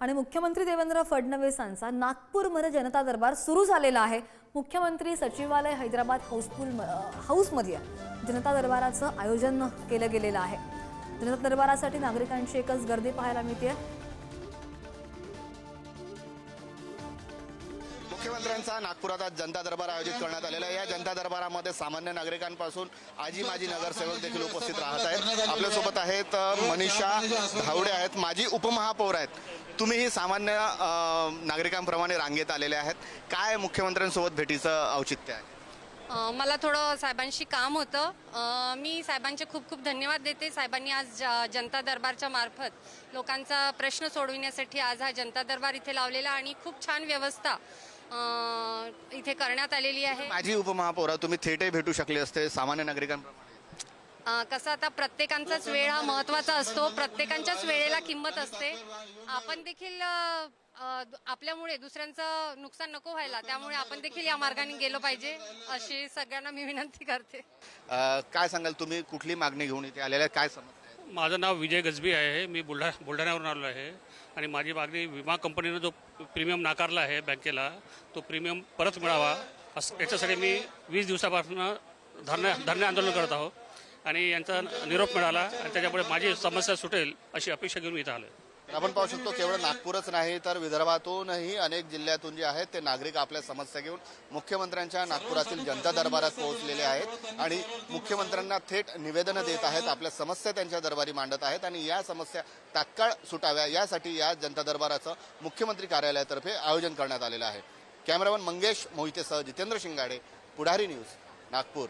आणि मुख्यमंत्री देवेंद्र फडणवीसांचा नागपूरमध्ये जनता दरबार सुरू झालेला आहे. मुख्यमंत्री सचिवालय हैदराबाद हाऊसफुल हाऊसमध्ये जनता दरबाराचं आयोजन केलं गेलेलं आहे. जनता दरबारासाठी नागरिकांची एकच गर्दी पाहायला मिळते मुख्यमंत्र्यांचा नागपुरात आज जनता दरबार आयोजित करण्यात आलेला आहे. या जनता दरबारामध्ये सामान्य नागरिकांपासून आजी माजी नगरसेवक देखील उपस्थित राहत आहेत. आपल्यासोबत आहेत मनीषा धावडे आहेत माजी उपमहापौर आहेत. तुम्हीही सामान्य नागरिकांप्रमाणे रांगेत आलेले आहेत. काय मुख्यमंत्र्यांसोबत भेटीचं औचित्य आहे? मला थोडं साहेबांशी काम होतं. मी साहेबांचे खूप खूप धन्यवाद देते. साहेबांनी आज जनता दरबारच्या मार्फत लोकांचा प्रश्न सोडविण्यासाठी आज हा जनता दरबार इथे लावलेला आणि खूप छान व्यवस्था इथे करण्यात आलेली आहे. माजी उपमहापौर तुम्ही थेटही भेटू शकले असते सामान्य नागरिकांप्रमाणे. अ, कसं आता प्रत्येकांचाच वेळ हा महत्त्वाचा असतो प्रत्येकांच्याच वेळेला किंमत असते. आपण देखील अ, अ, दु- आपल्यामुळे दुसऱ्यांचं नुकसान नको व्हायला त्यामुळे आपण देखील या मार्गाने गेलो पाहिजे अशी सगळ्यांना मी विनंती करते. अ, काय सांगाल तुम्ही? कुठली मागणी घेऊन इथे आलेल्या आहेत? काय आहे माझं नाव विजय गजबी आहे. मी बुलढा बुलढाण्यावरून आलो आहे. आणि माझी मागणी विमा कंपनीनं जो प्रीमियम नाकारला आहे बँकेला तो प्रीमियम परत मिळावा असं याच्यासाठी मी वीस दिवसापासून धरणे धरणे आंदोलन करत आहो आणि यांचा निरोप मिळाला आणि त्याच्यामुळे माझी समस्या सुटेल अशी अपेक्षा घेऊन मी इथं आलो आहे आपण पाहू शकतो केवळ नागपूरच नाही तर विदर्भातूनही अनेक जिल्ह्यातून जे आहेत ते नागरिक आपल्या समस्या घेऊन मुख्यमंत्र्यांच्या नागपुरातील जनता दरबारात पोहोचलेले आहेत आणि मुख्यमंत्र्यांना थेट निवेदनं देत आहेत आपल्या समस्या त्यांच्या दरबारी मांडत आहेत आणि या समस्या तात्काळ सुटाव्या यासाठी या जनता दरबाराचं मुख्यमंत्री कार्यालयातर्फे आयोजन करण्यात आलेलं आहे. कॅमेरामन मंगेश मोहितेसह जितेंद्र शिंगाडे पुढारी न्यूज नागपूर.